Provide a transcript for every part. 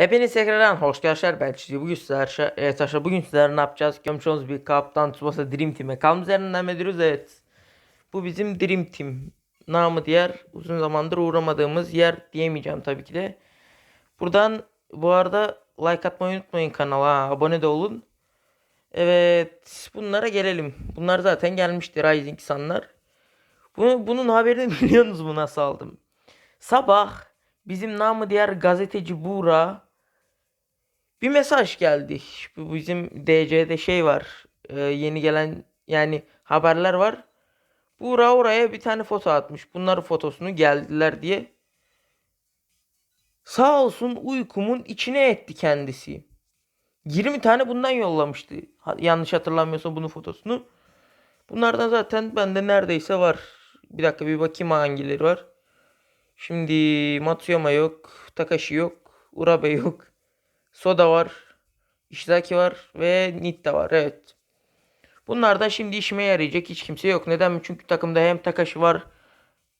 Hepiniz tekrardan hoş geldiniz. Ben Çiğ. Bugün sizler, evet arkadaşlar bugün sizler ne yapacağız? Görmüş olduğunuz bir Kaptan Tsubasa Dream Team'e kalm üzerinden ediyoruz. Evet. Bu bizim Dream Team. Namı diğer uzun zamandır uğramadığımız yer diyemeyeceğim tabii ki de. Buradan bu arada like atmayı unutmayın kanala. Abone de olun. Evet. Bunlara gelelim. Bunlar zaten gelmişti Rising Sun'lar. Bunu, bunun haberini biliyorsunuz mu nasıl aldım? Sabah bizim namı diğer gazeteci Buğra bir mesaj geldi. Bizim DC'de şey var. e, yeni gelen yani haberler var. Buğra oraya bir tane foto atmış. Bunların fotosunu geldiler diye. Sağ olsun uykumun içine etti kendisi. 20 tane bundan yollamıştı. Yanlış hatırlamıyorsam bunun fotosunu. Bunlardan zaten bende neredeyse var. Bir dakika bir bakayım hangileri var. Şimdi Matsuyama yok. Takashi yok. Urabe yok. Soda var. Ishizaki var. Ve Nitta var. Evet. Bunlardan şimdi işime yarayacak hiç kimse yok. Neden mi? Çünkü takımda hem Takashi var.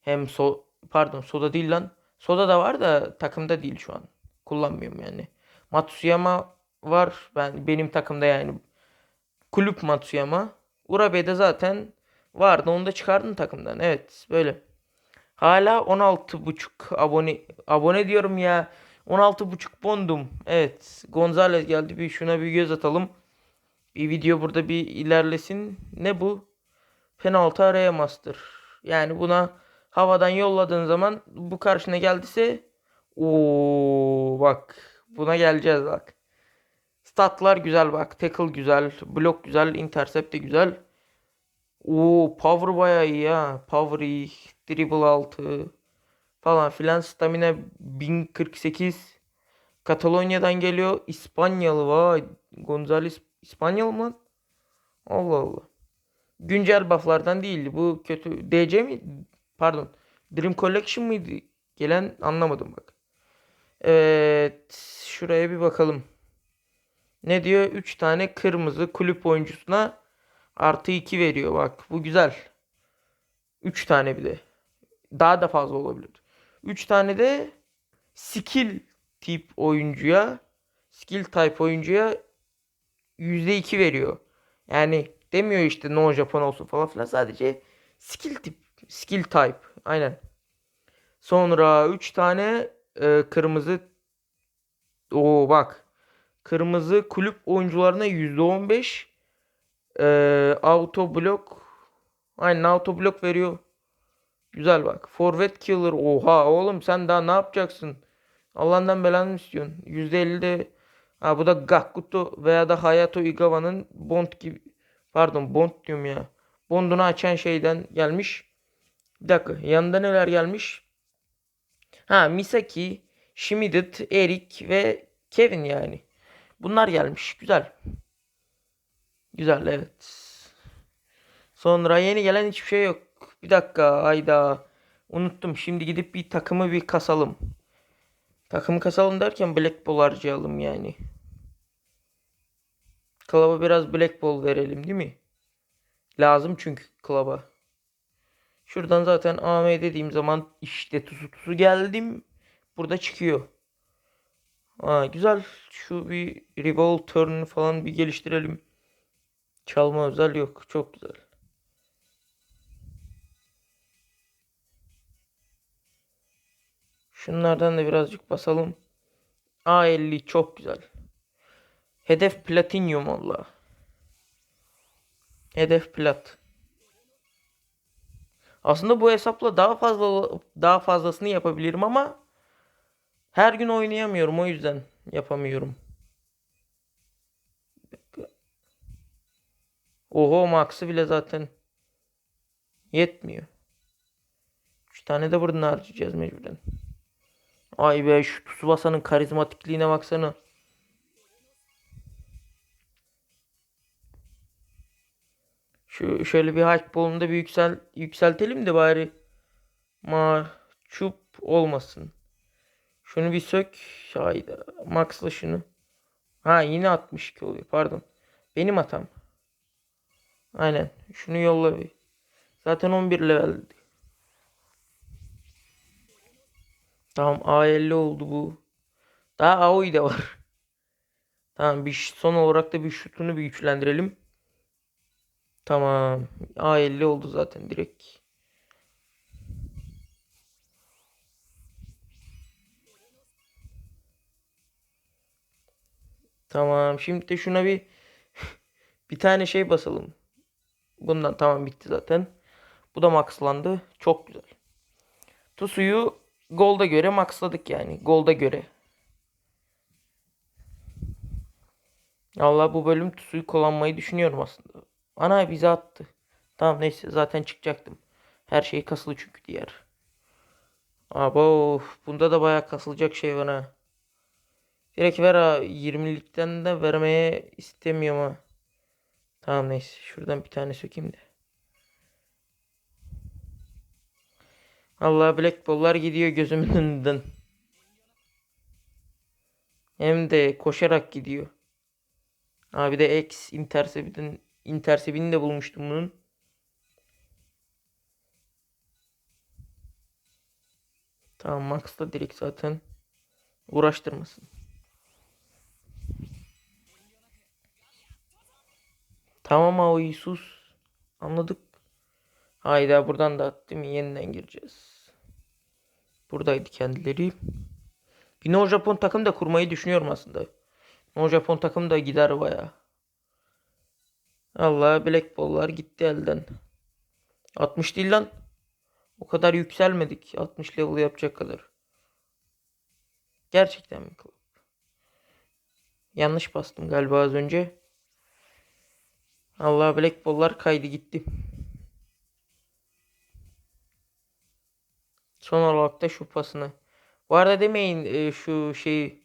Hem so pardon Soda değil lan. Soda da var da takımda değil şu an. Kullanmıyorum yani. Matsuyama var. Ben benim takımda yani. Kulüp Matsuyama. Urabe'de zaten vardı. Onu da çıkardın takımdan. Evet böyle. Hala 16.5 abone abone diyorum ya. 16.5 bondum. Evet. Gonzalez geldi. Bir şuna bir göz atalım. Bir video burada bir ilerlesin. Ne bu? Penaltı araya master. Yani buna havadan yolladığın zaman bu karşına geldiyse o bak buna geleceğiz bak. Statlar güzel bak. Tackle güzel. Blok güzel. Intercept de güzel. Oo power bayağı iyi ya. Power iyi. Dribble 6 falan filan. Stamina 1048. Katalonya'dan geliyor. İspanyalı vay. Gonzales İspanyalı mı? Allah Allah. Güncel bufflardan değildi. Bu kötü. DC mi? Pardon. Dream Collection mıydı? Gelen anlamadım bak. Evet. Şuraya bir bakalım. Ne diyor? 3 tane kırmızı kulüp oyuncusuna artı 2 veriyor. Bak bu güzel. 3 tane bir de. Daha da fazla olabilir. 3 tane de skill tip oyuncuya skill type oyuncuya %2 veriyor. Yani demiyor işte no Japon olsun falan filan. Sadece skill tip skill type. Aynen. Sonra 3 tane e, kırmızı o bak. Kırmızı kulüp oyuncularına %15 e, auto blok aynen auto blok veriyor. Güzel bak. Forvet killer. Oha oğlum sen daha ne yapacaksın? Allah'ından belanı istiyorsun? %50 de ha bu da Gakuto veya da Hayato Igawa'nın Bond gibi pardon Bond diyorum ya. Bond'unu açan şeyden gelmiş. Bir dakika. Yanında neler gelmiş? Ha Misaki, Shimidet, Erik ve Kevin yani. Bunlar gelmiş. Güzel. Güzel evet. Sonra yeni gelen hiçbir şey yok. Bir dakika ayda. Unuttum. Şimdi gidip bir takımı bir kasalım. Takımı kasalım derken Black Ball harcayalım yani. Klaba biraz Black Ball verelim değil mi? Lazım çünkü klaba. Şuradan zaten AM dediğim zaman işte tusu tusu geldim. Burada çıkıyor. Aa, güzel. Şu bir revolve turn falan bir geliştirelim. Çalma özel yok. Çok güzel. Şunlardan da birazcık basalım. A50 çok güzel. Hedef platinyum valla. Hedef plat. Aslında bu hesapla daha fazla daha fazlasını yapabilirim ama her gün oynayamıyorum o yüzden yapamıyorum. Oho max'ı bile zaten yetmiyor. 3 tane de buradan harcayacağız mecburen. Ay be şu Tsubasa'nın karizmatikliğine baksana. Şu şöyle bir hype ball'unu da bir yüksel yükseltelim de bari mahcup olmasın. Şunu bir sök. Hayda. Max'la şunu. Ha yine 62 oluyor. Pardon. Benim hatam. Aynen. Şunu yolla bir. Zaten 11 leveldi. Tamam A50 oldu bu. Daha Aoi de var. Tamam bir son olarak da bir şutunu bir güçlendirelim. Tamam. A50 oldu zaten direkt. Tamam. Şimdi de şuna bir bir tane şey basalım. Bundan tamam bitti zaten. Bu da maxlandı. Çok güzel. Tusu'yu golda göre maxladık yani. Golda göre. Allah bu bölüm Tusu'yu kullanmayı düşünüyorum aslında. Ana bize attı. Tamam neyse zaten çıkacaktım. Her şey kasılı çünkü diğer. Abo bunda da bayağı kasılacak şey var ha. Direkt ver ha 20'likten de vermeye istemiyorum ha. Tamam neyse şuradan bir tane sökeyim de. Allah Black Ball'lar gidiyor gözümün önünden. Hem de koşarak gidiyor. Abi de X Intercept'in Intercept'ini de bulmuştum bunun. Tamam Max da direkt zaten uğraştırmasın. Tamam Aoi sus. Anladık. Hayda buradan da attı mı yeniden gireceğiz. Buradaydı kendileri. Bir No Japon takım da kurmayı düşünüyorum aslında. No Japon takım da gider baya. Allah Black Ball'lar gitti elden. 60 değil lan. O kadar yükselmedik. 60 level yapacak kadar. Gerçekten mi? Yanlış bastım galiba az önce. Allah Black Ball'lar kaydı gitti. Son olarak da şu pasını. Bu arada demeyin e, şu şeyi.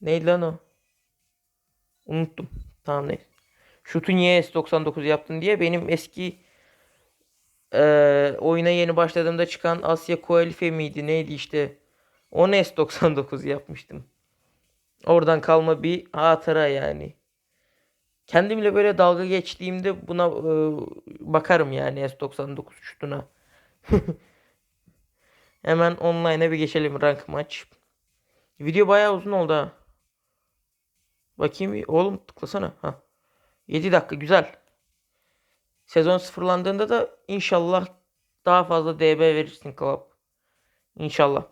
Neydi lan o? Unuttum. Tamam neyse. Şutu niye S99 yaptın diye benim eski e, oyuna yeni başladığımda çıkan Asya Kualife miydi neydi işte. Onu S99 yapmıştım. Oradan kalma bir hatıra yani. Kendimle böyle dalga geçtiğimde buna e, bakarım yani S99 şutuna. Hemen online'a bir geçelim rank maç. Video bayağı uzun oldu ha. Bakayım oğlum tıklasana. Ha. 7 dakika güzel. Sezon sıfırlandığında da inşallah daha fazla DB verirsin Club. İnşallah.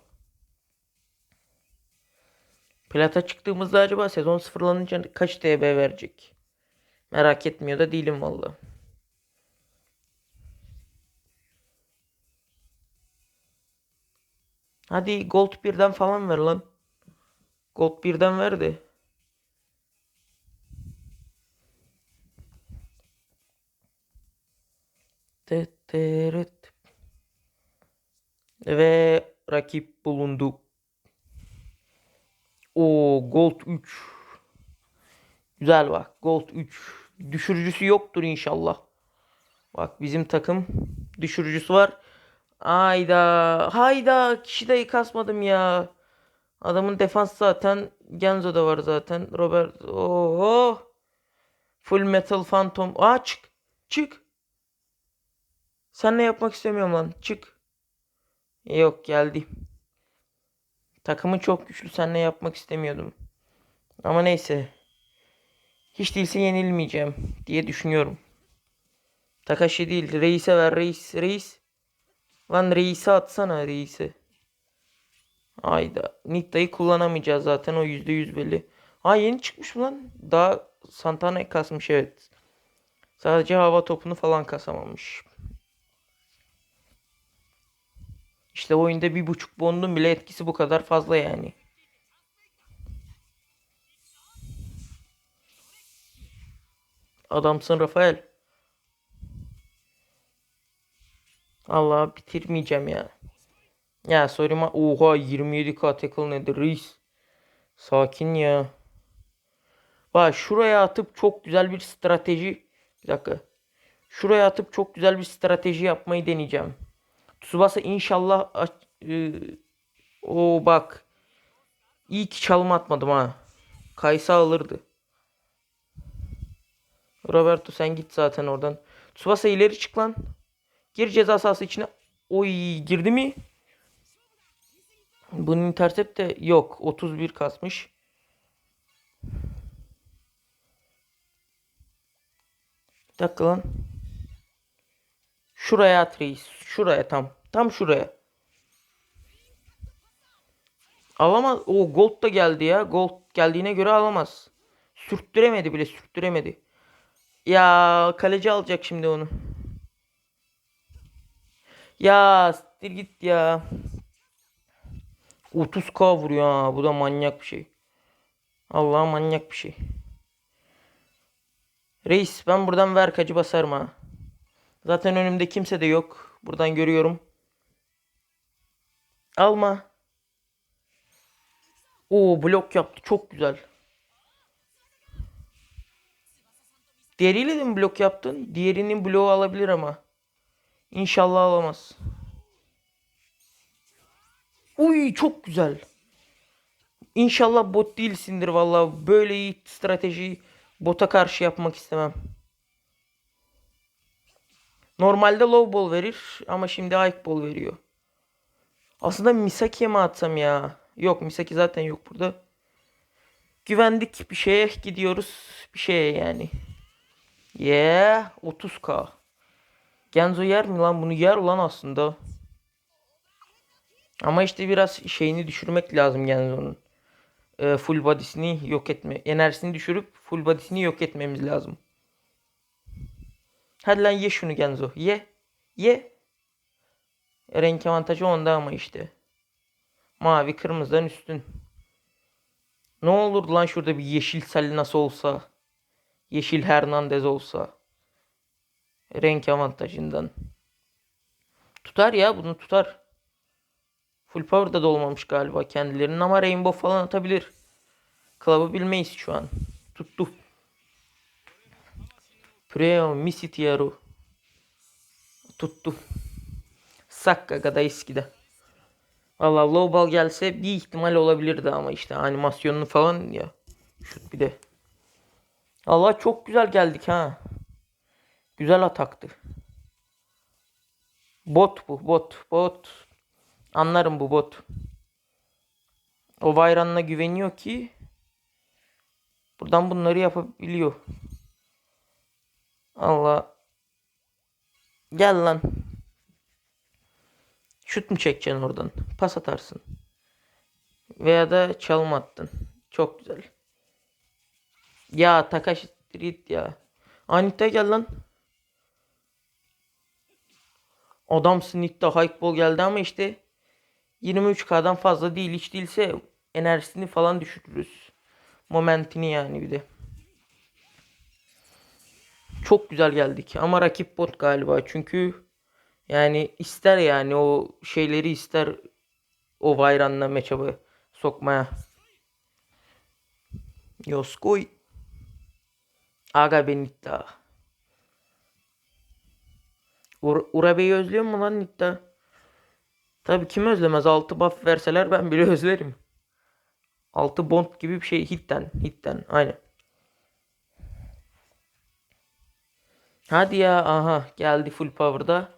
Plata çıktığımızda acaba sezon sıfırlanınca kaç DB verecek? Merak etmiyor da değilim valla. Hadi Gold 1'den falan ver lan. Gold 1'den ver de. Tetteret. Ve rakip bulundu. O Gold 3. Güzel bak. Gold 3. Düşürücüsü yoktur inşallah. Bak bizim takım düşürücüsü var. Hayda. Hayda. Kişi dayı kasmadım ya. Adamın defans zaten. Genzo da var zaten. Robert. Oh. Full Metal Phantom. Aa çık. Çık. Sen ne yapmak istemiyorum lan. Çık. Yok geldi. Takımın çok güçlü. Sen ne yapmak istemiyordum. Ama neyse. Hiç değilse yenilmeyeceğim diye düşünüyorum. Takashi değil. Reis'e ver reis. Reis. Lan reis'e atsana reis'e. Ayda. Nitta'yı kullanamayacağız zaten. O %100 belli. Ha yeni çıkmış mı lan? Daha Santana kasmış evet. Sadece hava topunu falan kasamamış. İşte oyunda bir buçuk bondun bile etkisi bu kadar fazla yani. Adamsın Rafael. Allah bitirmeyeceğim ya. Ya soruma oha 27k tackle nedir reis? Sakin ya. Bak şuraya atıp çok güzel bir strateji. Bir dakika. Şuraya atıp çok güzel bir strateji yapmayı deneyeceğim. Tsubasa inşallah aç- e, o bak. İyi ki çalım atmadım ha. Kaysa alırdı. Roberto sen git zaten oradan. Tsubasa ileri çık lan. Gir ceza sahası içine. Oy girdi mi? Bunun intercept de yok. 31 kasmış. Bir dakika lan. Şuraya at. Şuraya tam. Tam şuraya. Alamaz. O gold da geldi ya. Gold geldiğine göre alamaz. Sürttüremedi bile sürttüremedi. Ya kaleci alacak şimdi onu. Ya siktir git ya. 30k vuruyor ha. Bu da manyak bir şey. Allah manyak bir şey. Reis ben buradan ver kacı basarım ha. Zaten önümde kimse de yok. Buradan görüyorum. Alma. Oo blok yaptı. Çok güzel. Diğeriyle de mi blok yaptın? Diğerinin bloğu alabilir ama. İnşallah alamaz. Uy çok güzel. İnşallah bot değilsindir valla. Böyle iyi strateji bota karşı yapmak istemem. Normalde low ball verir ama şimdi high ball veriyor. Aslında Misaki'ye mi atsam ya? Yok Misaki zaten yok burada. Güvendik bir şeye gidiyoruz. Bir şeye yani. Yeah 30k. Genzo yer mi lan? Bunu yer ulan aslında. Ama işte biraz şeyini düşürmek lazım Genzo'nun. Ee, full body'sini yok etme. Enerjisini düşürüp full body'sini yok etmemiz lazım. Hadi lan ye şunu Genzo. Ye. Ye. Renk avantajı onda ama işte. Mavi kırmızıdan üstün. Ne olur lan şurada bir yeşil Salinas olsa. Yeşil Hernandez olsa. Renk avantajından. Tutar ya bunu tutar. Full power'da da olmamış galiba kendilerinin ama rainbow falan atabilir. Club'ı bilmeyiz şu an. Tuttu. Preo Misitiaru. Tuttu. Sakka da eskide. Valla low ball gelse bir ihtimal olabilirdi ama işte animasyonunu falan ya. Şut bir de. Allah çok güzel geldik ha. Güzel ataktı. Bot bu bot bot. Anlarım bu bot. O Vayran'la güveniyor ki buradan bunları yapabiliyor. Allah. Gel lan. Şut mu çekeceksin oradan? Pas atarsın. Veya da çalım attın. Çok güzel. Ya Takashi Street ya. Anita gel lan. Adamsın Nitta high geldi ama işte 23k'dan fazla değil. Hiç değilse enerjisini falan düşürürüz. Momentini yani bir de. Çok güzel geldik ama rakip bot galiba çünkü yani ister yani o şeyleri ister o Vayran'la matchup'ı sokmaya. Yoskoy. Aga ben Nitta. Ur Urabe'yi özlüyor mu lan Nitta? Tabii kim özlemez? 6 buff verseler ben bile özlerim. 6 bond gibi bir şey hitten. Hitten. Aynen. Hadi ya. Aha. Geldi full power'da.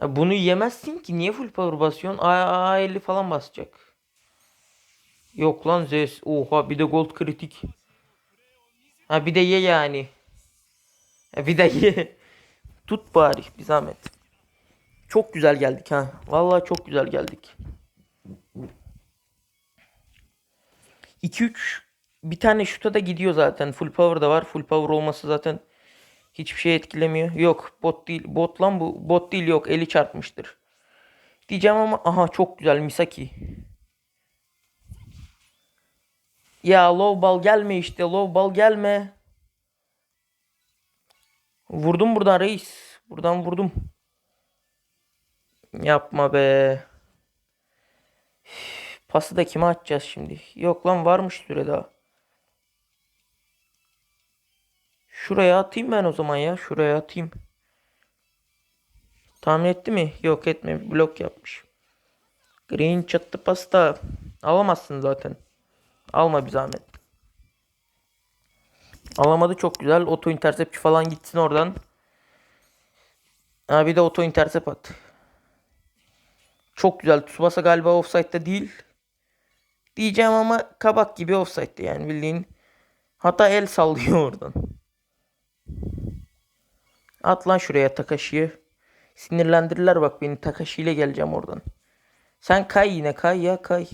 Ya bunu yemezsin ki. Niye full power basıyorsun? A50 falan basacak. Yok lan Zes. Oha bir de gold kritik. Ha bir de ye yani. Ha, bir de ye. Tut bari bir zahmet. Çok güzel geldik ha. Vallahi çok güzel geldik. 2-3 bir tane şuta da gidiyor zaten. Full power da var. Full power olması zaten hiçbir şey etkilemiyor. Yok bot değil. Bot lan bu. Bot değil yok. Eli çarpmıştır. Diyeceğim ama aha çok güzel Misaki. Ya low ball gelme işte. Low ball gelme. Vurdum buradan reis. Buradan vurdum. Yapma be. Pası da kime atacağız şimdi? Yok lan varmış süre daha. Şuraya atayım ben o zaman ya. Şuraya atayım. Tahmin etti mi? Yok etme. Blok yapmış. Green çattı pasta. Alamazsın zaten. Alma bir zahmet. Alamadı çok güzel. Oto interceptçi falan gitsin oradan. Ha bir de oto intercept at. Çok güzel. Tsubasa galiba offside'da değil. Diyeceğim ama kabak gibi offside'da yani bildiğin. Hatta el sallıyor oradan. At lan şuraya Takashi'yi. Sinirlendirirler bak beni. Takashi ile geleceğim oradan. Sen kay yine kay ya kay.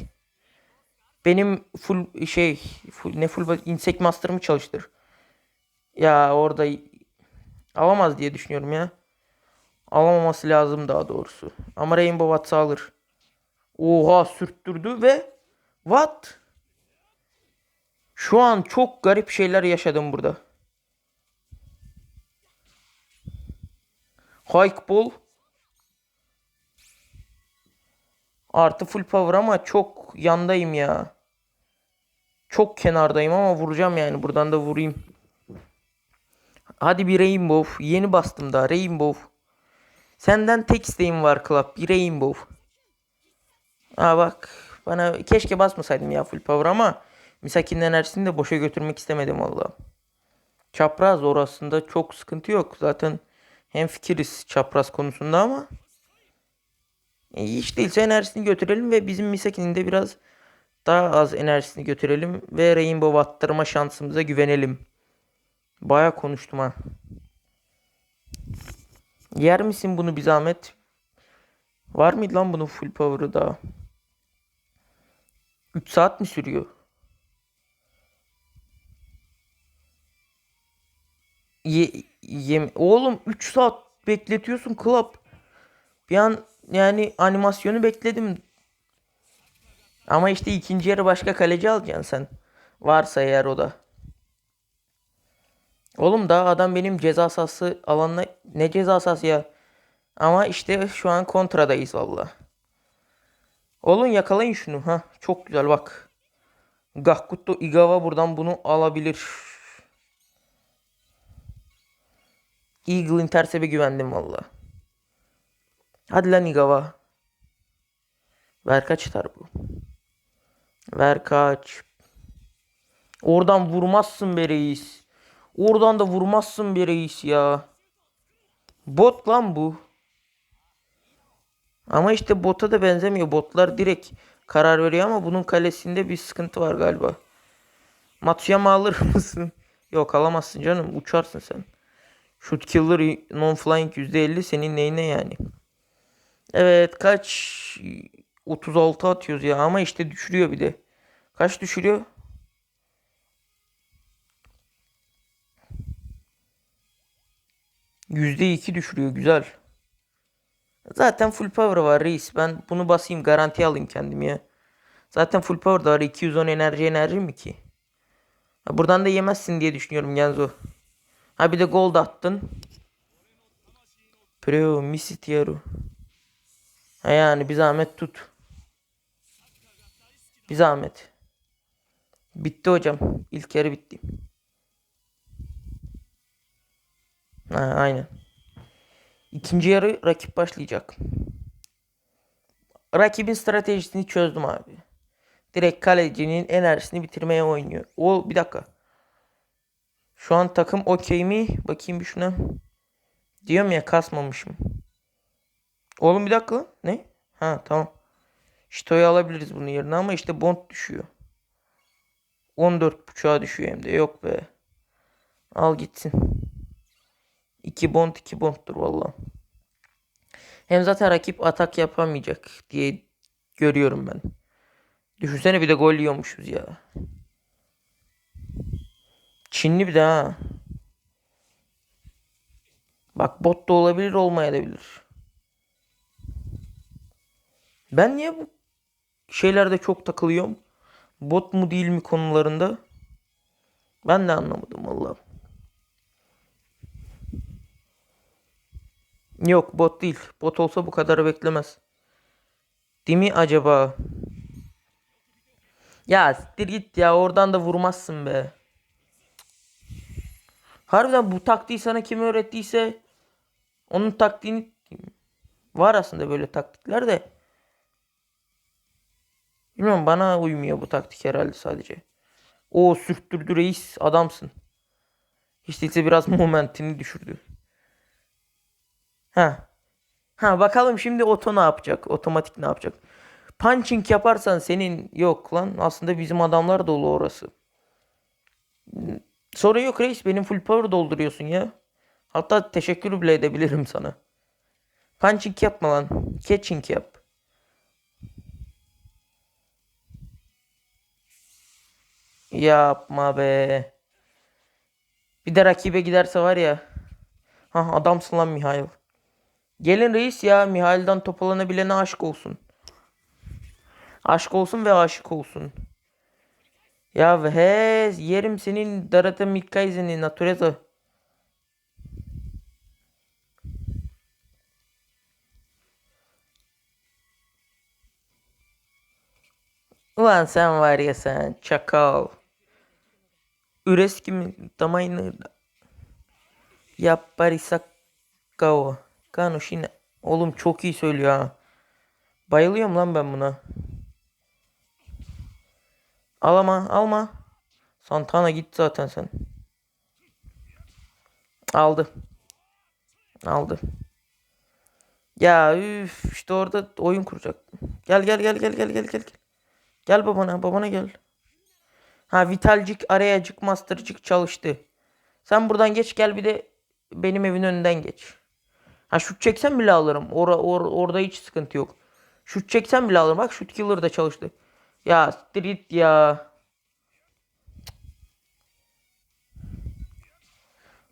Benim full şey full, ne full insect master'ımı çalıştır. Ya orada alamaz diye düşünüyorum ya. Alamaması lazım daha doğrusu. Ama Rainbow Watts'ı alır. Oha sürttürdü ve what? Şu an çok garip şeyler yaşadım burada. Hike ball. Artı full power ama çok yandayım ya. Çok kenardayım ama vuracağım yani. Buradan da vurayım. Hadi bir Rainbow. Yeni bastım daha. Rainbow. Senden tek isteğim var Club. Bir Rainbow. Aa bak. Bana keşke basmasaydım ya full power ama Misaki'nin enerjisini de boşa götürmek istemedim valla. Çapraz orasında çok sıkıntı yok. Zaten hem fikiriz çapraz konusunda ama e, hiç değilse enerjisini götürelim ve bizim Misaki'nin de biraz daha az enerjisini götürelim ve Rainbow attırma şansımıza güvenelim. Baya konuştum ha. Yer misin bunu bir zahmet? Var mıydı lan bunun full power'ı daha? 3 saat mi sürüyor? Ye, yem Oğlum 3 saat bekletiyorsun Club. Bir an yani animasyonu bekledim. Ama işte ikinci yarı başka kaleci alacaksın sen. Varsa eğer o da. Oğlum daha adam benim ceza sahası alanına ne ceza sahası ya. Ama işte şu an kontradayız valla. Oğlum yakalayın şunu ha. Çok güzel bak. Gakkuto Igawa buradan bunu alabilir. Eagle Intercep'e güvendim valla. Hadi lan Igawa. Ver kaç tutar bu? Ver kaç. Oradan vurmazsın be reis. Oradan da vurmazsın be reis ya. Bot lan bu. Ama işte bota da benzemiyor. Botlar direkt karar veriyor ama bunun kalesinde bir sıkıntı var galiba. Matsuyama alır mısın? Yok alamazsın canım. Uçarsın sen. Shoot killer non flying %50 senin neyine yani. Evet kaç 36 atıyoruz ya ama işte düşürüyor bir de. Kaç düşürüyor? %2 düşürüyor güzel. Zaten full power var reis. Ben bunu basayım garanti alayım kendim ya. Zaten full power da var 210 enerji enerji mi ki? Buradan da yemezsin diye düşünüyorum Genzo. Ha bir de gold attın. Preo misit yaru. Ha yani bir zahmet tut. Bir zahmet. Bitti hocam. İlk yarı bitti. Ha, aynen. İkinci yarı rakip başlayacak. Rakibin stratejisini çözdüm abi. Direkt kalecinin enerjisini bitirmeye oynuyor. O bir dakika. Şu an takım okey mi? Bakayım bir şuna. Diyorum ya kasmamışım. Oğlum bir dakika. Ne? Ha tamam. Şito'yu alabiliriz bunun yerine ama işte bond düşüyor. 14.5'a düşüyor hem de. Yok be. Al gitsin. 2 bond 2 bonddur valla. Hem zaten rakip atak yapamayacak diye görüyorum ben. Düşünsene bir de gol yiyormuşuz ya. Çinli bir de ha. Bak bot da olabilir olmayabilir. Ben niye bu şeylerde çok takılıyorum? Bot mu değil mi konularında? Ben de anlamadım vallahi. Yok bot değil. Bot olsa bu kadar beklemez. Değil mi acaba? Ya siktir git ya oradan da vurmazsın be. Harbiden bu taktiği sana kim öğrettiyse onun taktiğini var aslında böyle taktikler de. Bilmiyorum bana uymuyor bu taktik herhalde sadece. O sürttürdü reis adamsın. Hiç değilse biraz momentini düşürdü. Ha. Ha bakalım şimdi oto ne yapacak? Otomatik ne yapacak? Punching yaparsan senin yok lan. Aslında bizim adamlar dolu orası. Sorun yok reis. Benim full power dolduruyorsun ya. Hatta teşekkür bile edebilirim sana. Punching yapma lan. Catching yap. Yapma be. Bir de rakibe giderse var ya. Ha adamsın lan Mihail. Gelin reis ya Mihail'den topalanabilene aşk olsun. Aşk olsun ve aşık olsun. Ya ve he yerim senin Darata Mikkaizen'i Natureza. Ulan sen var ya sen çakal. Üreski mi? Tamayını Yapparisakao. Kanoshina. Oğlum çok iyi söylüyor ha. Bayılıyorum lan ben buna. Alama alma. Santana git zaten sen. Aldı. Aldı. Ya üf işte orada oyun kuracak. Gel gel gel gel gel gel gel. Gel babana babana gel. Ha Vitalcik arayacık Mastercik çalıştı. Sen buradan geç gel bir de benim evin önünden geç. Ha şut çeksen bile alırım. Or or orada hiç sıkıntı yok. Şut çeksen bile alırım. Bak şut killer da çalıştı. Ya street ya.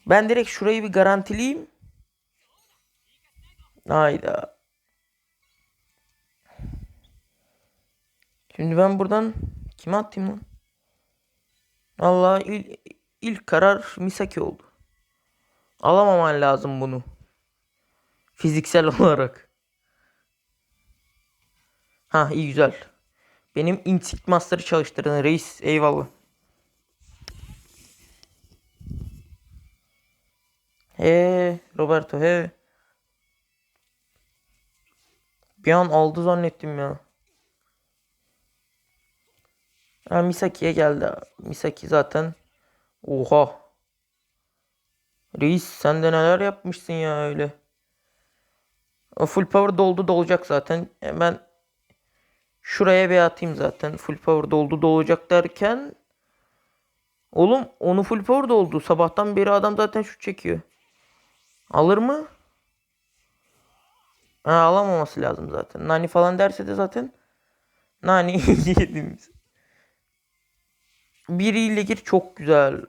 Ben direkt şurayı bir garantileyeyim. Hayda. Şimdi ben buradan kime atayım lan? Allah il, ilk karar Misaki oldu. Alamaman lazım bunu. Fiziksel olarak. Ha iyi güzel. Benim Instinct Master'ı çalıştırdın reis. Eyvallah. He Roberto he. Bir an aldı zannettim ya. Ha Misaki'ye geldi. Misaki zaten. Oha. Reis sen de neler yapmışsın ya öyle. Full power doldu dolacak zaten. Ben şuraya bir atayım zaten. Full power doldu dolacak derken. Oğlum onu full power doldu. Sabahtan beri adam zaten şut çekiyor. Alır mı? Ha, alamaması lazım zaten. Nani falan derse de zaten Nani yedim. Biriyle gir çok güzel.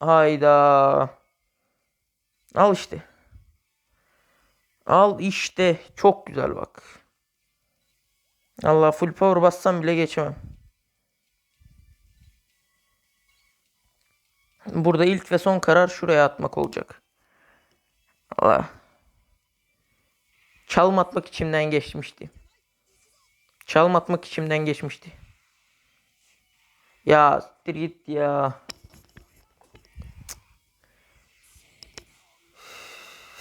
Hayda. Al işte. Al işte. Çok güzel bak. Allah full power bassam bile geçemem. Burada ilk ve son karar şuraya atmak olacak. Allah. Çalım atmak içimden geçmişti. Çalım atmak içimden geçmişti. Ya siktir git ya.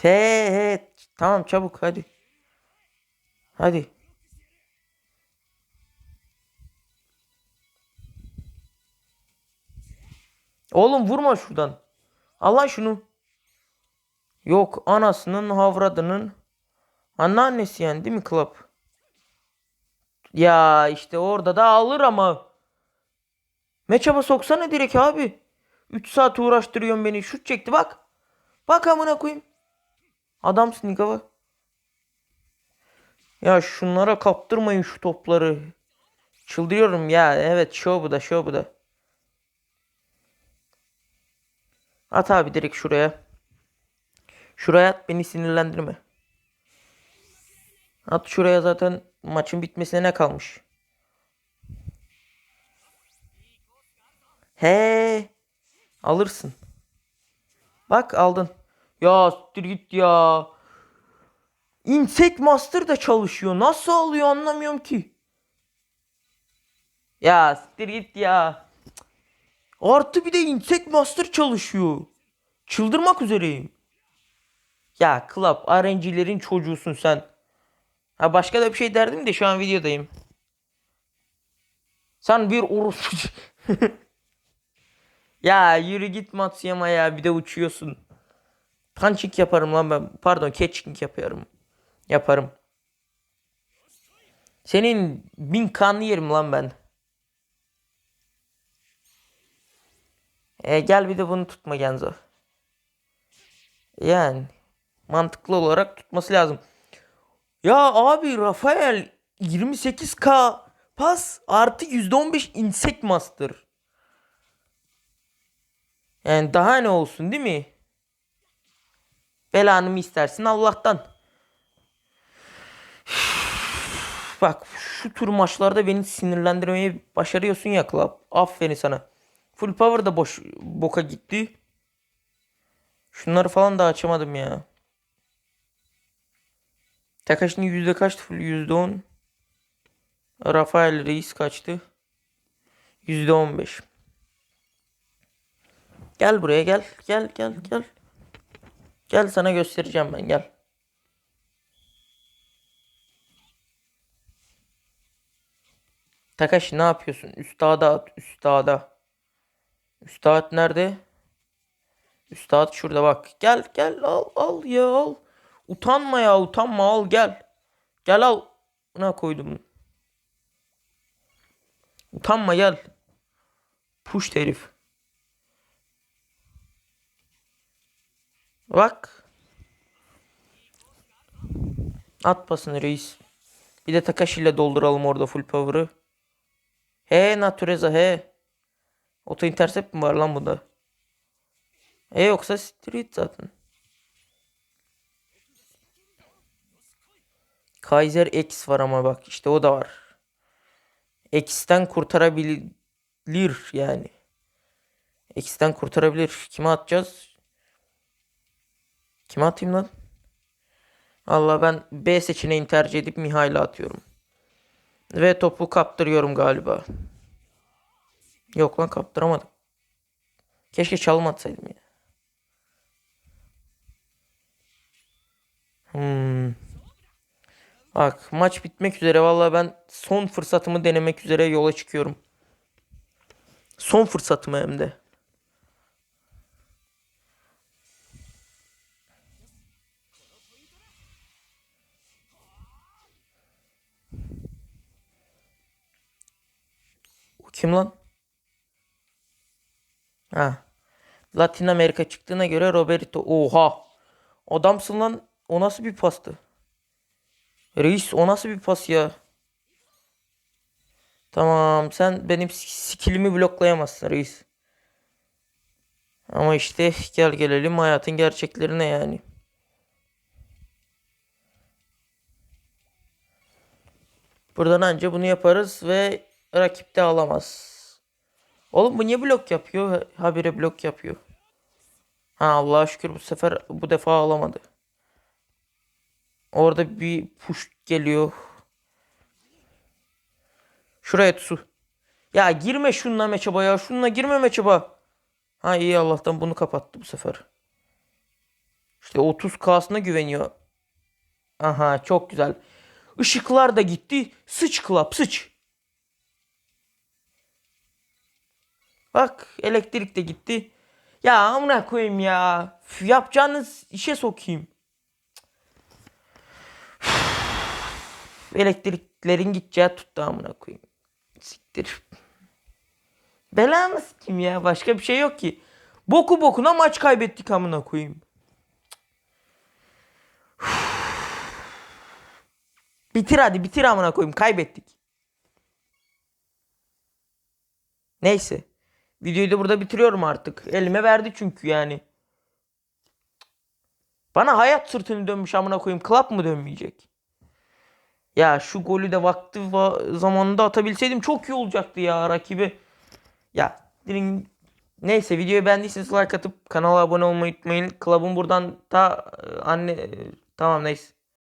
He he. Tamam çabuk hadi. Hadi. Oğlum vurma şuradan. Allah şunu. Yok anasının havradının anneannesi yani değil mi Club? Ya işte orada da alır ama. Meçaba soksana direkt abi. 3 saat uğraştırıyorsun beni. Şut çekti bak. Bak amına koyayım. Adamsın Nikava. Ya şunlara kaptırmayın şu topları. Çıldırıyorum ya. Evet show bu da show bu da. At abi direkt şuraya. Şuraya at beni sinirlendirme. At şuraya zaten maçın bitmesine ne kalmış? He. Alırsın. Bak aldın. Ya siktir git ya. Insect Master da çalışıyor. Nasıl alıyor anlamıyorum ki. Ya siktir git ya. Artı bir de Insect Master çalışıyor. Çıldırmak üzereyim. Ya Club RNG'lerin çocuğusun sen. Ha başka da bir şey derdim de şu an videodayım. Sen bir orospu. ya yürü git Matsuyama ya bir de uçuyorsun. Punching yaparım lan ben. Pardon catching yapıyorum. Yaparım. Senin bin kanlı yerim lan ben. E, gel bir de bunu tutma Genzo. Yani mantıklı olarak tutması lazım. Ya abi Rafael 28k pas artı %15 insek master. Yani daha ne olsun değil mi? Belanı mı istersin Allah'tan. Bak şu tür maçlarda beni sinirlendirmeyi başarıyorsun ya Club. Aferin sana. Full power da boş boka gitti. Şunları falan da açamadım ya. Takashi'nin yüzde kaçtı? Full yüzde on. Rafael Reis kaçtı? Yüzde on beş. Gel buraya gel. Gel gel gel. Gel sana göstereceğim ben gel. Takashi ne yapıyorsun? Üstada at. Üstada. Üstad nerede? Üstad şurada bak. Gel gel al al ya al. Utanma ya utanma al gel. Gel al. Buna koydum. Utanma gel. Push herif. Bak. At pasını reis. Bir de Takashi ile dolduralım orada full power'ı. He Natureza he. Auto intercept mi var lan bunda? E yoksa street zaten. Kaiser X var ama bak işte o da var. X'ten kurtarabilir yani. X'ten kurtarabilir. Kime atacağız? Kime atayım lan? Allah ben B seçeneğini tercih edip Mihail'e atıyorum. Ve topu kaptırıyorum galiba. Yok lan kaptıramadım. Keşke çalım atsaydım ya. Hmm. Bak maç bitmek üzere. Vallahi ben son fırsatımı denemek üzere yola çıkıyorum. Son fırsatımı hem de. Kim lan? Ha. Latin Amerika çıktığına göre Roberto. Oha. Adamsın lan. O nasıl bir pastı? Reis o nasıl bir pas ya? Tamam sen benim skillimi bloklayamazsın reis. Ama işte gel gelelim hayatın gerçeklerine yani. Buradan anca bunu yaparız ve rakip de alamaz. Oğlum bu niye blok yapıyor? Habire blok yapıyor. Ha Allah'a şükür bu sefer bu defa alamadı. Orada bir push geliyor. Şuraya su. Ya girme şununla meçaba ya. Şununla girme meçaba. Ha iyi Allah'tan bunu kapattı bu sefer. İşte 30K'sına güveniyor. Aha çok güzel. Işıklar da gitti. Sıç klap sıç. Bak elektrik de gitti. Ya amına koyayım ya. Üf, Yapacağınız işe sokayım. Üf, Elektriklerin gideceği tuttu amına koyayım. Siktir. Belamız kim ya? Başka bir şey yok ki. Boku bokuna maç kaybettik amına koyayım. Bitir hadi bitir amına koyayım. Kaybettik. Neyse. Videoyu da burada bitiriyorum artık. Elime verdi çünkü yani. Bana hayat sırtını dönmüş amına koyayım. Klap mı dönmeyecek? Ya şu golü de vakti va- zamanında atabilseydim çok iyi olacaktı ya rakibi. Ya dilin- neyse videoyu beğendiyseniz like atıp kanala abone olmayı unutmayın. Klubun buradan ta anne tamam neyse.